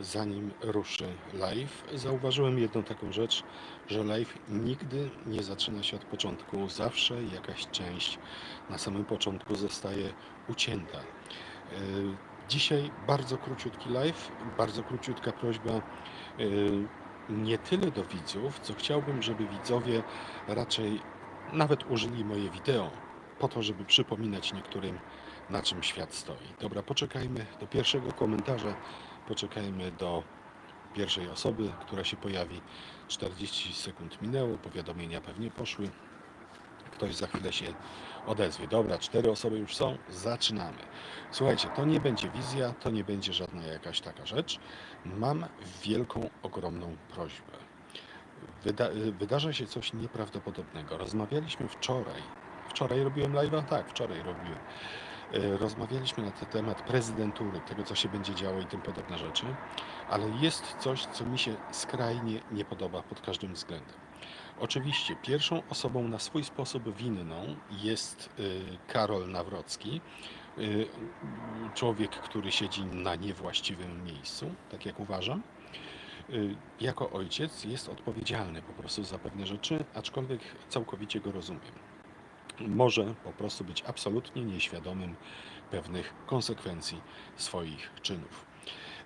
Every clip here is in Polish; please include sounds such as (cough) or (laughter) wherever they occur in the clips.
Zanim ruszy live, zauważyłem jedną taką rzecz, że live nigdy nie zaczyna się od początku. Zawsze jakaś część na samym początku zostaje ucięta. Yy, Dzisiaj bardzo króciutki live, bardzo króciutka prośba yy, nie tyle do widzów, co chciałbym, żeby widzowie raczej nawet użyli moje wideo po to, żeby przypominać niektórym, na czym świat stoi. Dobra, poczekajmy do pierwszego komentarza, poczekajmy do pierwszej osoby, która się pojawi. 40 sekund minęło, powiadomienia pewnie poszły. Ktoś za chwilę się odezwie. Dobra, cztery osoby już są, zaczynamy. Słuchajcie, to nie będzie wizja, to nie będzie żadna jakaś taka rzecz. Mam wielką, ogromną prośbę. Wyda wydarza się coś nieprawdopodobnego. Rozmawialiśmy wczoraj. Wczoraj robiłem live'a? Tak, wczoraj robiłem. E, Rozmawialiśmy na ten temat prezydentury, tego co się będzie działo i tym podobne rzeczy, ale jest coś, co mi się skrajnie nie podoba pod każdym względem. Oczywiście pierwszą osobą na swój sposób winną jest y, Karol Nawrocki, y, człowiek, który siedzi na niewłaściwym miejscu, tak jak uważam. Jako ojciec jest odpowiedzialny po prostu za pewne rzeczy, aczkolwiek całkowicie go rozumiem. Może po prostu być absolutnie nieświadomym pewnych konsekwencji swoich czynów.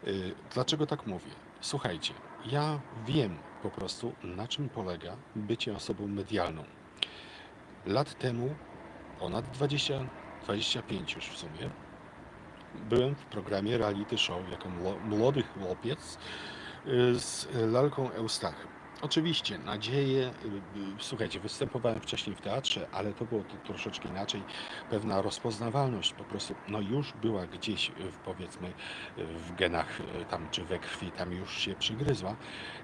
Y, Dlaczego tak mówię? Słuchajcie, ja wiem po prostu, na czym polega bycie osobą medialną. Lat temu, ponad 20, 25 już w sumie, byłem w programie reality show jako mlo- młody chłopiec y, z lalką Eustachem. Oczywiście, nadzieję, y, y, słuchajcie, występowałem wcześniej w teatrze, ale to było to troszeczkę inaczej. Pewna rozpoznawalność po prostu, no już była gdzieś, y, powiedzmy, w genach tam, czy we krwi, tam już się przygryzła.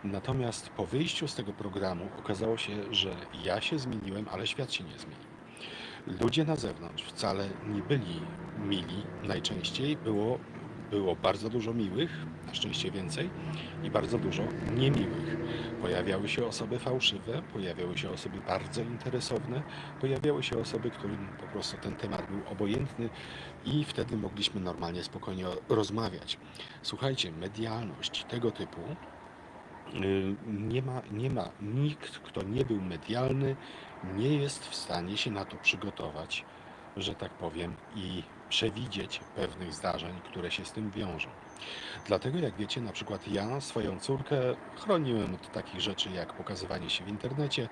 Natomiast po wyjściu z tego programu okazało się, że ja się zmieniłem, ale świat się nie zmienił. Ludzie na zewnątrz wcale nie byli mili. Najczęściej było, było bardzo dużo miłych, na szczęście więcej, i bardzo dużo niemiłych. Pojawiały się osoby fałszywe, pojawiały się osoby bardzo interesowne, pojawiały się osoby, którym po prostu ten temat był obojętny i wtedy mogliśmy normalnie, spokojnie rozmawiać. Słuchajcie, medialność tego typu Y, Nie ma, nie ma nikt, kto nie był medialny, nie jest w stanie się na to przygotować, że tak powiem, i przewidzieć pewnych zdarzeń, które się z tym wiążą. Dlatego, jak wiecie, na przykład ja swoją córkę chroniłem od takich rzeczy jak pokazywanie się w internecie.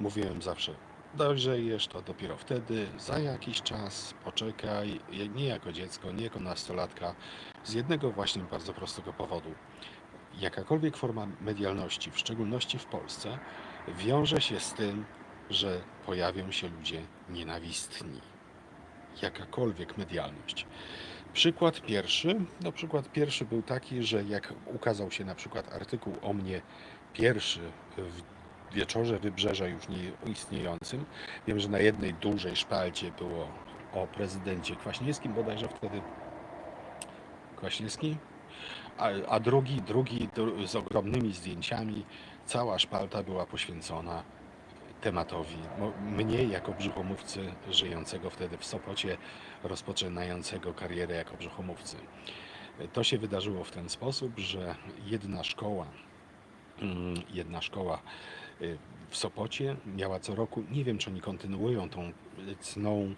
Mówiłem zawsze, dojrzejesz, to dopiero wtedy, za jakiś czas, poczekaj, nie jako dziecko, nie jako nastolatka, z jednego właśnie bardzo prostego powodu jakakolwiek forma medialności, w szczególności w Polsce, wiąże się z tym, że pojawią się ludzie nienawistni. Jakakolwiek medialność. Przykład pierwszy, no przykład pierwszy był taki, że jak ukazał się na przykład artykuł o mnie pierwszy w wieczorze Wybrzeża już nie istniejącym, wiem, że na jednej dużej szpalcie było o prezydencie Kwaśniewskim bodajże wtedy. Kwaśniewski? a, a drugi, drugi dru- z ogromnymi zdjęciami, cała szpalta była poświęcona tematowi mnie jako brzuchomówcy żyjącego wtedy w Sopocie, rozpoczynającego karierę jako brzuchomówcy. To się wydarzyło w ten sposób, że jedna szkoła, mm, jedna szkoła y, w Sopocie miała co roku, nie wiem czy oni kontynuują tą cną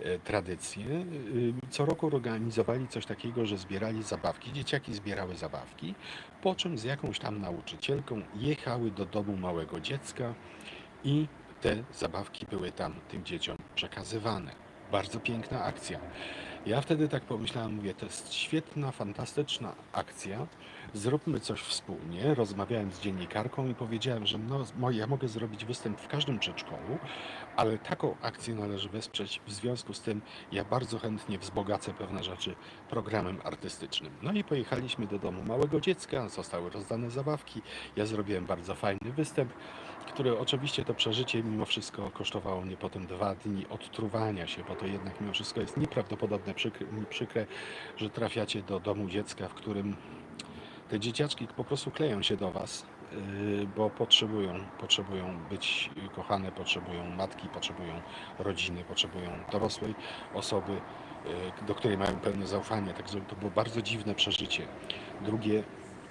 e, tradycję, y, co roku organizowali coś takiego, że zbierali zabawki, dzieciaki zbierały zabawki, po czym z jakąś tam nauczycielką jechały do domu małego dziecka i te zabawki były tam tym dzieciom przekazywane. Bardzo piękna akcja. Ja wtedy tak pomyślałem, mówię, to jest świetna, fantastyczna akcja. Zróbmy coś wspólnie. Rozmawiałem z dziennikarką i powiedziałem, że no, ja mogę zrobić występ w każdym przedszkolu, ale taką akcję należy wesprzeć. W związku z tym ja bardzo chętnie wzbogacę pewne rzeczy programem artystycznym. No i pojechaliśmy do domu małego dziecka, zostały rozdane zabawki. Ja zrobiłem bardzo fajny występ, który oczywiście to przeżycie mimo wszystko kosztowało mnie potem dwa dni odtruwania się, bo to jednak mimo wszystko jest nieprawdopodobne przykre, przykre że trafiacie do domu dziecka, w którym te dzieciaczki po prostu kleją się do Was, yy, bo potrzebują, potrzebują być kochane, potrzebują matki, potrzebują rodziny, potrzebują dorosłej osoby, e, do której mają pełne zaufanie. Także to było bardzo dziwne przeżycie. Drugie,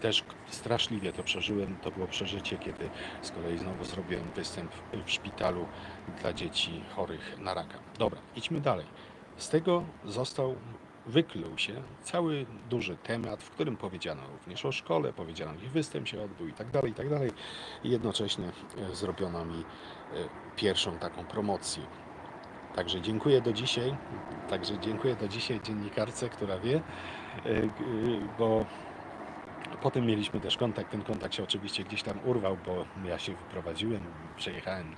też straszliwie to przeżyłem, to było przeżycie, kiedy z kolei znowu zrobiłem występ w- szpitalu dla dzieci chorych na raka. Dobra, idźmy dalej. Z tego został, wykluł się cały duży temat, w którym powiedziano również o szkole, powiedziano, gdzie występ się odbył i tak dalej, i tak dalej. I jednocześnie e, zrobiono mi e, pierwszą taką promocję. Także dziękuję do dzisiaj, także dziękuję do dzisiaj dziennikarce, która wie, e, bo Potem mieliśmy też kontakt. Ten kontakt się oczywiście gdzieś tam urwał, bo ja się wyprowadziłem, przejechałem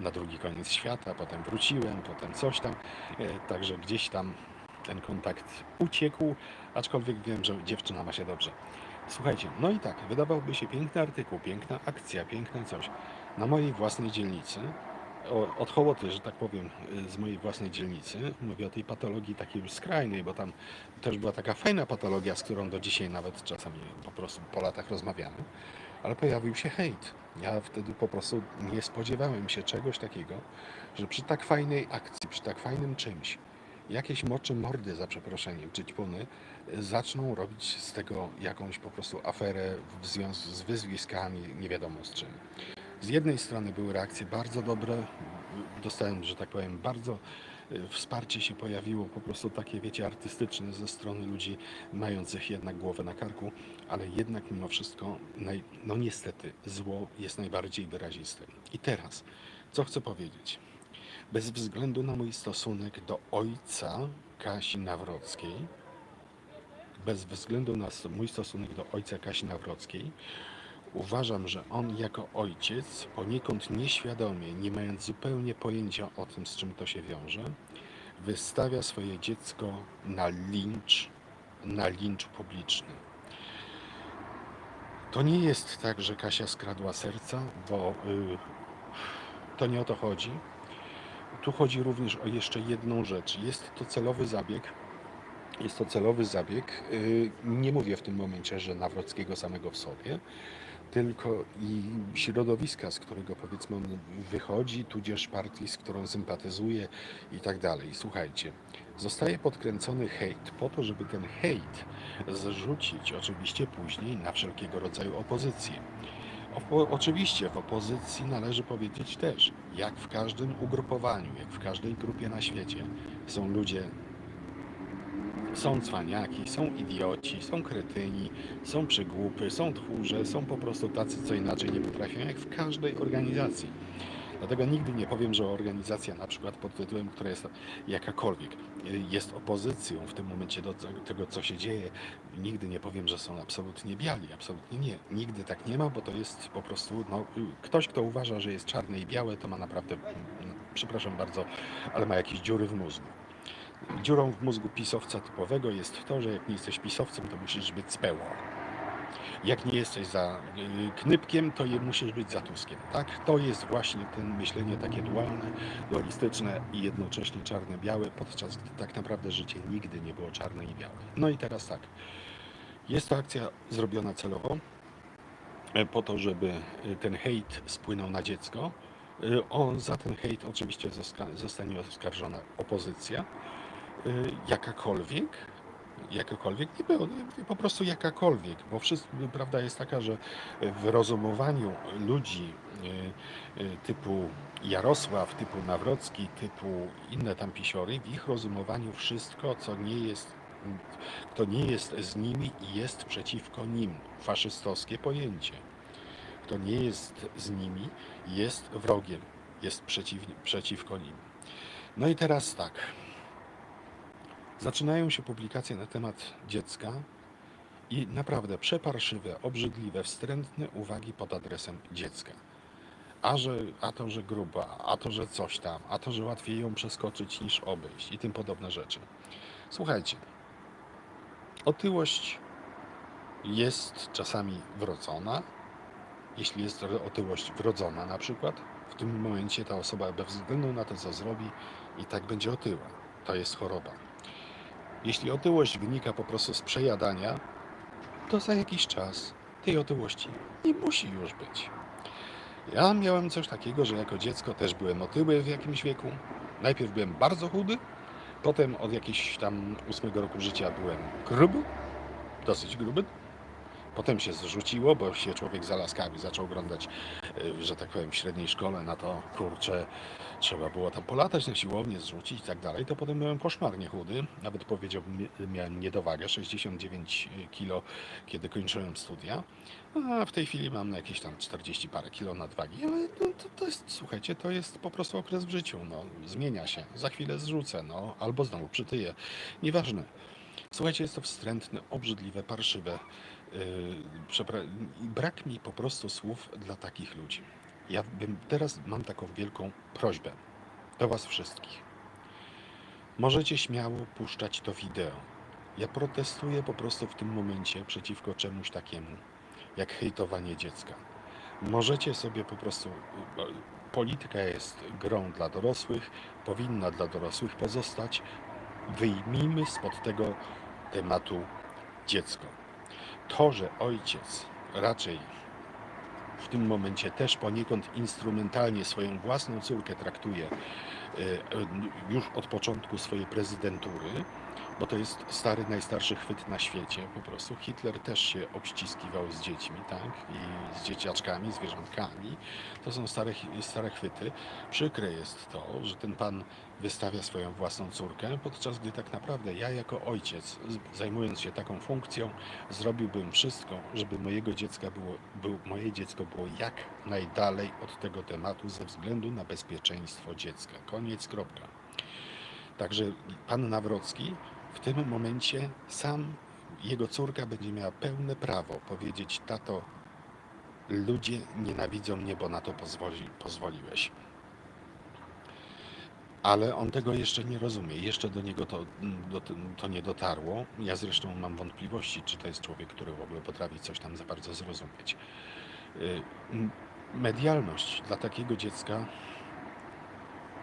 na drugi koniec świata, potem wróciłem, potem coś tam. E, Także gdzieś tam ten kontakt uciekł, aczkolwiek wiem, że dziewczyna ma się dobrze. Słuchajcie, no i tak, wydawałby się piękny artykuł, piękna akcja, piękne coś. Na mojej własnej dzielnicy, od hołoty, że tak powiem, z mojej własnej dzielnicy, mówię o tej patologii takiej już skrajnej, bo tam też była taka fajna patologia, z którą do dzisiaj nawet czasami po prostu po latach rozmawiamy, ale pojawił się hejt. Ja wtedy po prostu nie spodziewałem się czegoś takiego, że przy tak fajnej akcji, przy tak fajnym czymś, jakieś moczy mordy, za przeproszeniem, czy ćpuny, y, zaczną robić z tego jakąś po prostu aferę w związku z wyzwiskami, nie wiadomo z czym. Z jednej strony były reakcje bardzo dobre, dostałem, że tak powiem, bardzo y, wsparcie się pojawiło, po prostu takie, wiecie, artystyczne ze strony ludzi mających jednak głowę na karku, ale jednak mimo wszystko, no niestety, zło jest najbardziej wyraziste. I teraz, co chcę powiedzieć? Bez względu na mój stosunek do ojca Kasi Nawrockiej, bez względu na mój stosunek do ojca Kasi Nawrockiej, Uważam, że on jako ojciec, poniekąd nieświadomie, nie mając zupełnie pojęcia o tym, z czym to się wiąże, wystawia swoje dziecko na lincz, na lincz publiczny. To nie jest tak, że Kasia skradła serca, bo y, to nie o to chodzi. Tu chodzi również o jeszcze jedną rzecz. Jest to celowy zabieg. Jest to celowy zabieg. Y, nie mówię w tym momencie, że Nawrockiego samego w sobie, tylko i środowiska, z którego powiedzmy on wychodzi, tudzież partii, z którą sympatyzuje i tak dalej. Słuchajcie, zostaje podkręcony hejt po to, żeby ten hejt zrzucić oczywiście później na wszelkiego rodzaju opozycję. Opo- oczywiście w opozycji należy powiedzieć też, jak w każdym ugrupowaniu, jak w każdej grupie na świecie, są ludzie są cwaniaki, są idioci, są kretyni, są przygłupy, są tchórze, są po prostu tacy, co inaczej nie potrafią, jak w każdej organizacji. Dlatego nigdy nie powiem, że organizacja na przykład pod tytułem, która jest jakakolwiek, jest opozycją w tym momencie do tego, co się dzieje. Nigdy nie powiem, że są absolutnie biali. Absolutnie nie. Nigdy tak nie ma, bo to jest po prostu no, ktoś, kto uważa, że jest czarne i białe, to ma naprawdę, mm, przepraszam bardzo, ale ma jakieś dziury w mózgu. Dziurą w mózgu pisowca typowego jest to, że jak nie jesteś pisowcem, to musisz być z PO. Jak nie jesteś za y, Knypkiem, to je musisz być za Tuskiem. Tak? To jest właśnie ten myślenie takie dualne, dualistyczne i jednocześnie czarne-białe, podczas gdy tak naprawdę życie nigdy nie było czarne i białe. No i teraz tak. Jest to akcja zrobiona celowo, e, po to, żeby e, ten hejt spłynął na dziecko. E, On za ten hejt oczywiście zostanie oskarżona opozycja, jakakolwiek, jakakolwiek, nie nie, po prostu jakakolwiek, bo prawda jest taka, że w rozumowaniu ludzi e, e, typu Jarosław, typu Nawrocki, typu inne tam pisiory, w ich rozumowaniu wszystko, co nie jest, kto nie jest z nimi, jest przeciwko nim. Faszystowskie pojęcie. Kto nie jest z nimi, jest wrogiem, jest przeciw, przeciwko nim. No i teraz tak. Zaczynają się publikacje na temat dziecka i naprawdę przeparszywe, obrzydliwe, wstrętne uwagi pod adresem dziecka. A, że, a to, że gruba, a to, że coś tam, a to, że łatwiej ją przeskoczyć niż obejść i tym podobne rzeczy. Słuchajcie, otyłość jest czasami wrodzona. Jeśli jest otyłość wrodzona na przykład, w tym momencie ta osoba bez względu na to, co zrobi, i tak będzie otyła. To jest choroba. Jeśli otyłość wynika po prostu z przejadania, to za jakiś czas tej otyłości nie musi już być. Ja miałem coś takiego, że jako dziecko też byłem otyły w jakimś wieku. Najpierw byłem bardzo chudy, Potem od jakiegoś tam ósmego roku życia byłem gruby, dosyć gruby. Potem się zrzuciło, bo się człowiek za laskami zaczął oglądać, y, że tak powiem, w średniej szkole na to, kurczę, trzeba było tam polatać na siłownię, zrzucić i tak dalej. To potem byłem koszmarnie chudy, nawet powiedziałbym, miałem niedowagę, 69 kilo, kiedy kończyłem studia. A w tej chwili mam jakieś tam 40 parę kilo nadwagi, ale to, to jest, słuchajcie, to jest po prostu okres w życiu, no, zmienia się. Za chwilę zrzucę, no, albo znowu przytyję. Nieważne. Słuchajcie, jest to wstrętne, obrzydliwe, parszywe. I brak mi po prostu słów dla takich ludzi. Ja bym teraz mam taką wielką prośbę do Was wszystkich. Możecie śmiało puszczać to wideo. Ja protestuję po prostu w tym momencie przeciwko czemuś takiemu, jak hejtowanie dziecka. Możecie sobie po prostu. bo Polityka jest grą dla dorosłych, powinna dla dorosłych pozostać. Wyjmijmy spod tego tematu dziecko. To, że ojciec raczej w tym momencie też poniekąd instrumentalnie swoją własną córkę traktuje e, e, już od początku swojej prezydentury, bo to jest stary, najstarszy chwyt na świecie. Po prostu Hitler też się obściskiwał z dziećmi, tak? I z dzieciaczkami, zwierzątkami. To są stare, stare chwyty. Przykre jest to, że ten pan wystawia swoją własną córkę, podczas gdy tak naprawdę ja jako ojciec, zajmując się taką funkcją, zrobiłbym wszystko, żeby mojego dziecka było, był, moje dziecko było jak najdalej od tego tematu ze względu na bezpieczeństwo dziecka. Koniec, kropka. Także pan Nawrocki w tym momencie sam, jego córka będzie miała pełne prawo powiedzieć, tato, ludzie nienawidzą mnie, bo na to pozwoli, pozwoliłeś. Ale on tego jeszcze nie rozumie. Jeszcze do niego to, do, to nie dotarło. Ja zresztą mam wątpliwości, czy to jest człowiek, który w ogóle potrafi coś tam za bardzo zrozumieć. Y, Medialność dla takiego dziecka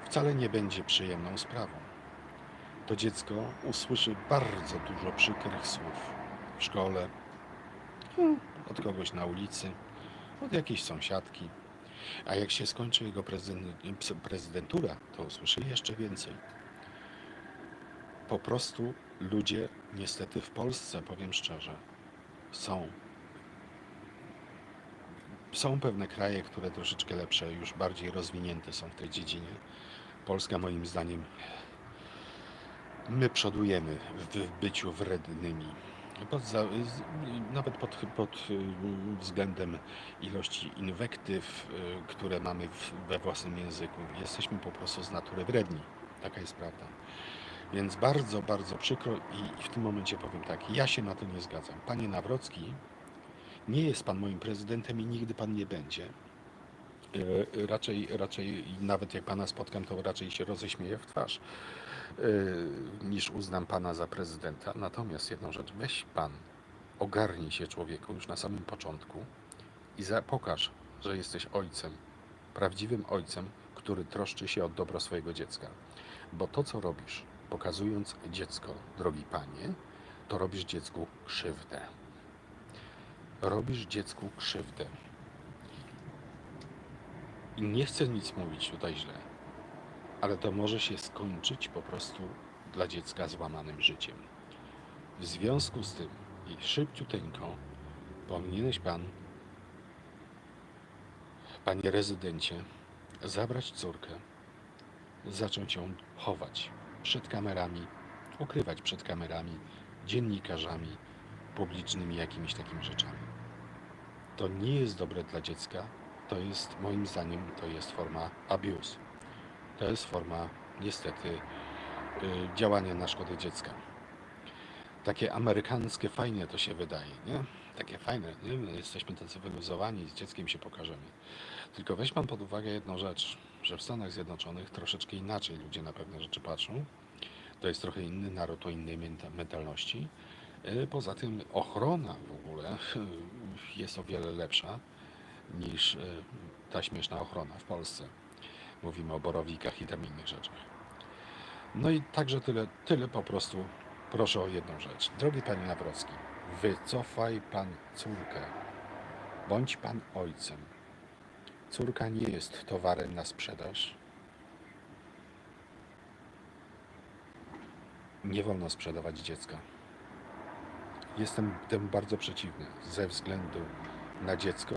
wcale nie będzie przyjemną sprawą. To dziecko usłyszy bardzo dużo przykrych słów w szkole, od kogoś na ulicy, od jakiejś sąsiadki. A jak się skończy jego prezydent, prezydentura, to usłyszy jeszcze więcej. Po prostu ludzie, niestety w Polsce, powiem szczerze, są. Są pewne kraje, które troszeczkę lepsze, już bardziej rozwinięte są w tej dziedzinie. Polska, moim zdaniem, my przodujemy w, byciu wrednymi. Nawet pod, pod y, względem ilości inwektyw, y, które mamy we własnym języku. Jesteśmy po prostu z natury wredni. Taka jest prawda. Więc bardzo, bardzo przykro i, w tym momencie powiem tak, ja się na to nie zgadzam. Panie Nawrocki, nie jest pan moim prezydentem i nigdy pan nie będzie. E, Raczej, raczej nawet jak pana spotkam, to raczej się roześmieję w twarz, niż uznam pana za prezydenta. Natomiast jedną rzecz, weź pan, ogarnij się człowieku już na samym początku i za, pokaż, że jesteś ojcem, prawdziwym ojcem, który troszczy się o dobro swojego dziecka. Bo to, co robisz, pokazując dziecko, drogi panie, to robisz dziecku krzywdę. Robisz dziecku krzywdę. I nie chcę nic mówić tutaj źle, ale to może się skończyć po prostu dla dziecka złamanym życiem. W związku z tym, i szybciuteńko, powinieneś pan, panie rezydencie, zabrać córkę, zacząć ją chować przed kamerami, ukrywać przed kamerami, dziennikarzami, publicznymi jakimiś takimi rzeczami. To nie jest dobre dla dziecka, to jest moim zdaniem to jest forma abuse. To jest forma niestety y, działania na szkodę dziecka. Takie amerykańskie fajnie to się wydaje, nie? Takie fajne, nie? My jesteśmy tacy wyluzowani, z dzieckiem się pokażemy. Tylko weź pan pod uwagę jedną rzecz, że w Stanach Zjednoczonych troszeczkę inaczej ludzie na pewne rzeczy patrzą. To jest trochę inny naród o innej menta- mentalności. Y, Poza tym ochrona w ogóle jest o wiele lepsza niż ta śmieszna ochrona w Polsce. Mówimy o borowikach i tam innych rzeczach. No i także tyle, tyle po prostu proszę o jedną rzecz. Drogi Panie Nawrocki, wycofaj Pan córkę. Bądź Pan ojcem. Córka nie jest towarem na sprzedaż. Nie wolno sprzedawać dziecka. Jestem temu bardzo przeciwny ze względu na dziecko,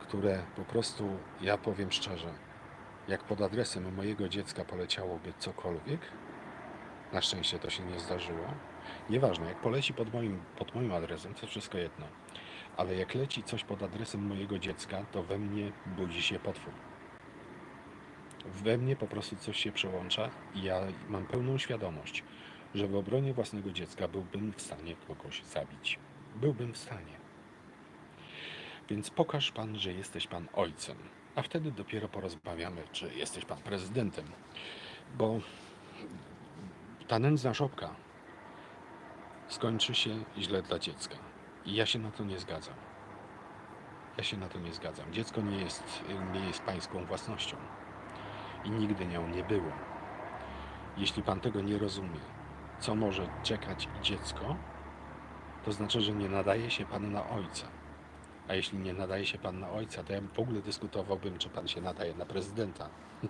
które po prostu, ja powiem szczerze, jak pod adresem mojego dziecka poleciałoby cokolwiek, na szczęście to się nie zdarzyło. Nieważne, jak poleci pod moim, pod moim adresem, to wszystko jedno. Ale jak leci coś pod adresem mojego dziecka, to we mnie budzi się potwór. We mnie po prostu coś się przełącza i ja mam pełną świadomość, że w obronie własnego dziecka byłbym w stanie kogoś zabić. Byłbym w stanie. Więc pokaż pan, że jesteś pan ojcem, a wtedy dopiero porozmawiamy, czy jesteś pan prezydentem. Bo ta nędzna szopka skończy się źle dla dziecka. I ja się na to nie zgadzam. Ja się na to nie zgadzam. Dziecko nie jest, nie jest pańską własnością. I nigdy nią nie było. Jeśli pan tego nie rozumie, co może czekać dziecko, to znaczy, że nie nadaje się pan na ojca. A jeśli nie nadaje się pan na ojca, to ja w ogóle dyskutowałbym, czy pan się nadaje na prezydenta. (laughs)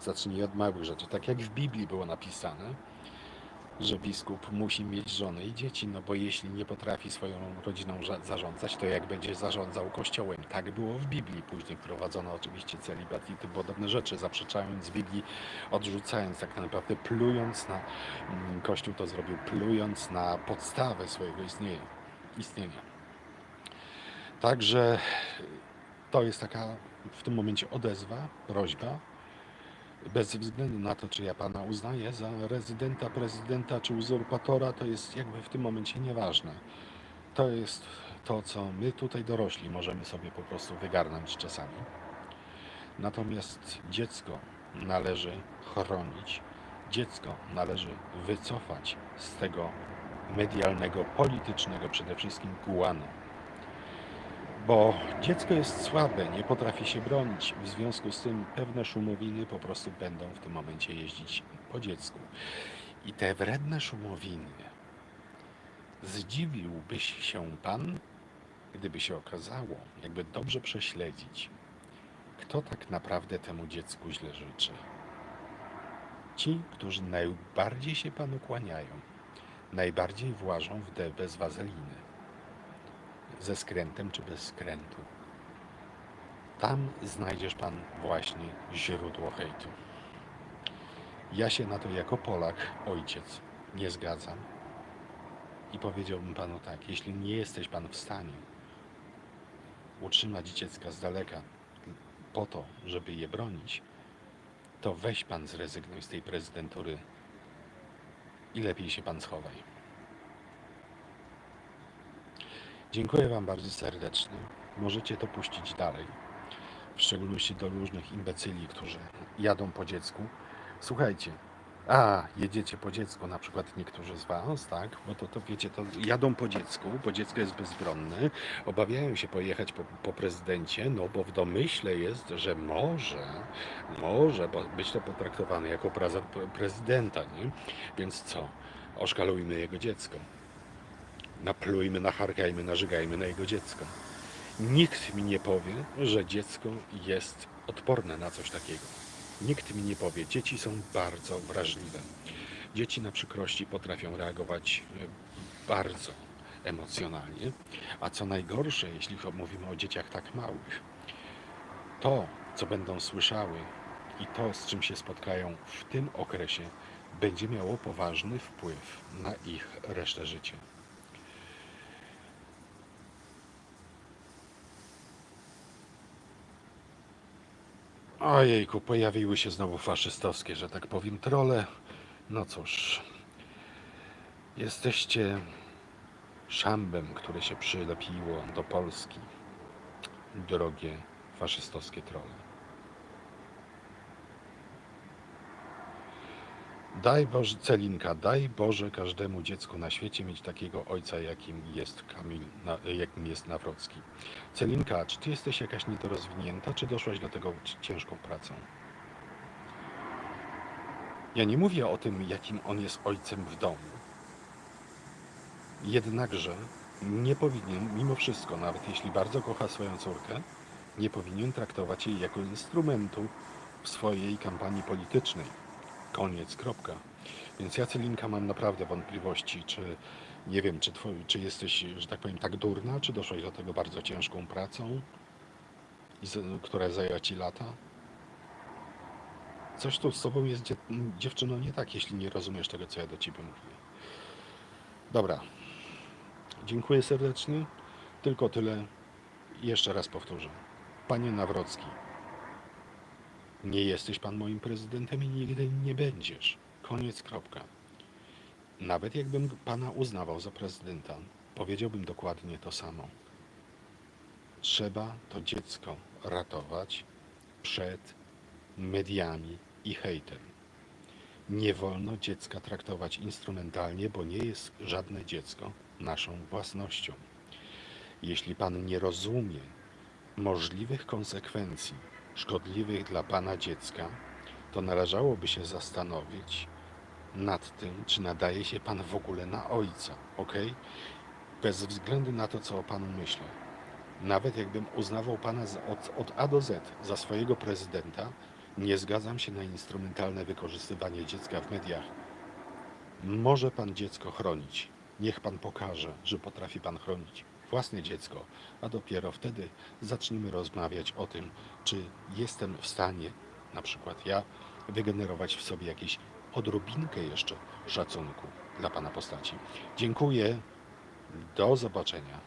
Zacznij od małych rzeczy. Tak jak w Biblii było napisane, że biskup musi mieć żonę i dzieci, no bo jeśli nie potrafi swoją rodziną zarządzać, to jak będzie zarządzał kościołem? Tak było w Biblii. Później wprowadzono oczywiście celibat i tym podobne rzeczy, zaprzeczając Biblii, odrzucając tak naprawdę, plując na mm, kościół to zrobił, plując na podstawę swojego istnienia. istnienia. Także to jest taka w tym momencie odezwa, prośba, bez względu na to, czy ja pana uznaję za rezydenta, prezydenta czy uzurpatora, to jest jakby w tym momencie nieważne. To jest to, co my tutaj dorośli możemy sobie po prostu wygarnąć czasami. Natomiast dziecko należy chronić, dziecko należy wycofać z tego medialnego, politycznego przede wszystkim gułanu. Bo dziecko jest słabe, nie potrafi się bronić. W związku z tym pewne szumowiny po prostu będą w tym momencie jeździć po dziecku. I te wredne szumowiny, zdziwiłbyś się pan, gdyby się okazało, jakby dobrze prześledzić, kto tak naprawdę temu dziecku źle życzy. Ci, którzy najbardziej się panu kłaniają, najbardziej włażą w debę z wazeliny ze skrętem czy bez skrętu. Tam znajdziesz Pan właśnie źródło hejtu. Ja się na to jako Polak, ojciec, nie zgadzam. I powiedziałbym Panu tak, jeśli nie jesteś Pan w stanie utrzymać dziecka z daleka po to, żeby je bronić, to weź Pan zrezygnuj z tej prezydentury i lepiej się Pan schowaj. Dziękuję Wam bardzo serdecznie. Możecie to puścić dalej. W szczególności do różnych imbecyli, którzy jadą po dziecku. Słuchajcie, a jedziecie po dziecku, na przykład niektórzy z Was, tak? Bo to, to wiecie, to jadą po dziecku, bo dziecko jest bezbronne, obawiają się pojechać po, po prezydencie, no bo w domyśle jest, że może, może być to potraktowane jako prezydenta, nie? Więc co? Oszkalujmy jego dziecko naplujmy, nacharkajmy, narzygajmy na jego dziecko. Nikt mi nie powie, że dziecko jest odporne na coś takiego. Nikt mi nie powie. Dzieci są bardzo wrażliwe. Dzieci na przykrości potrafią reagować e, bardzo emocjonalnie, a co najgorsze, jeśli mówimy o dzieciach tak małych, to, co będą słyszały i to, z czym się spotkają w tym okresie, będzie miało poważny wpływ na ich resztę życia. Ojejku, pojawiły się znowu faszystowskie, że tak powiem, trole. No cóż, jesteście szambem, które się przylepiło do Polski. Drogie faszystowskie trole. Daj Boże, Celinka, daj Boże każdemu dziecku na świecie mieć takiego ojca, jakim jest Kamil, na, jakim jest Nawrocki. Celinka, czy ty jesteś jakaś niedorozwinięta, czy doszłaś do tego ciężką pracą? Ja nie mówię o tym, jakim on jest ojcem w domu. Jednakże nie powinien, mimo wszystko, nawet jeśli bardzo kocha swoją córkę, nie powinien traktować jej jako instrumentu w swojej kampanii politycznej. Koniec, kropka. Więc ja Celinka mam naprawdę wątpliwości, czy nie wiem, czy, czy jesteś, że tak powiem, tak durna, czy doszłaś do tego bardzo ciężką pracą, która zajęła ci lata. Coś tu z tobą jest dzie- dziewczyno nie tak, jeśli nie rozumiesz tego, co ja do ciebie mówię. Dobra. Dziękuję serdecznie. Tylko tyle. Jeszcze raz powtórzę. Panie Nawrocki, nie jesteś pan moim prezydentem i nigdy nie będziesz. Koniec, kropka. Nawet jakbym pana uznawał za prezydenta, powiedziałbym dokładnie to samo. Trzeba to dziecko ratować przed mediami i hejtem. Nie wolno dziecka traktować instrumentalnie, bo nie jest żadne dziecko naszą własnością. Jeśli pan nie rozumie możliwych konsekwencji szkodliwych dla pana dziecka, to należałoby się zastanowić nad tym, czy nadaje się pan w ogóle na ojca, ok? Bez względu na to, co o panu myślę. Nawet jakbym uznawał pana od, od A do Z za swojego prezydenta, nie zgadzam się na instrumentalne wykorzystywanie dziecka w mediach. Może pan dziecko chronić. Niech pan pokaże, że potrafi pan chronić własne dziecko, a dopiero wtedy zaczniemy rozmawiać o tym, czy jestem w stanie, na przykład ja, wygenerować w sobie jakieś odrobinkę jeszcze szacunku dla pana postaci. Dziękuję. Do zobaczenia.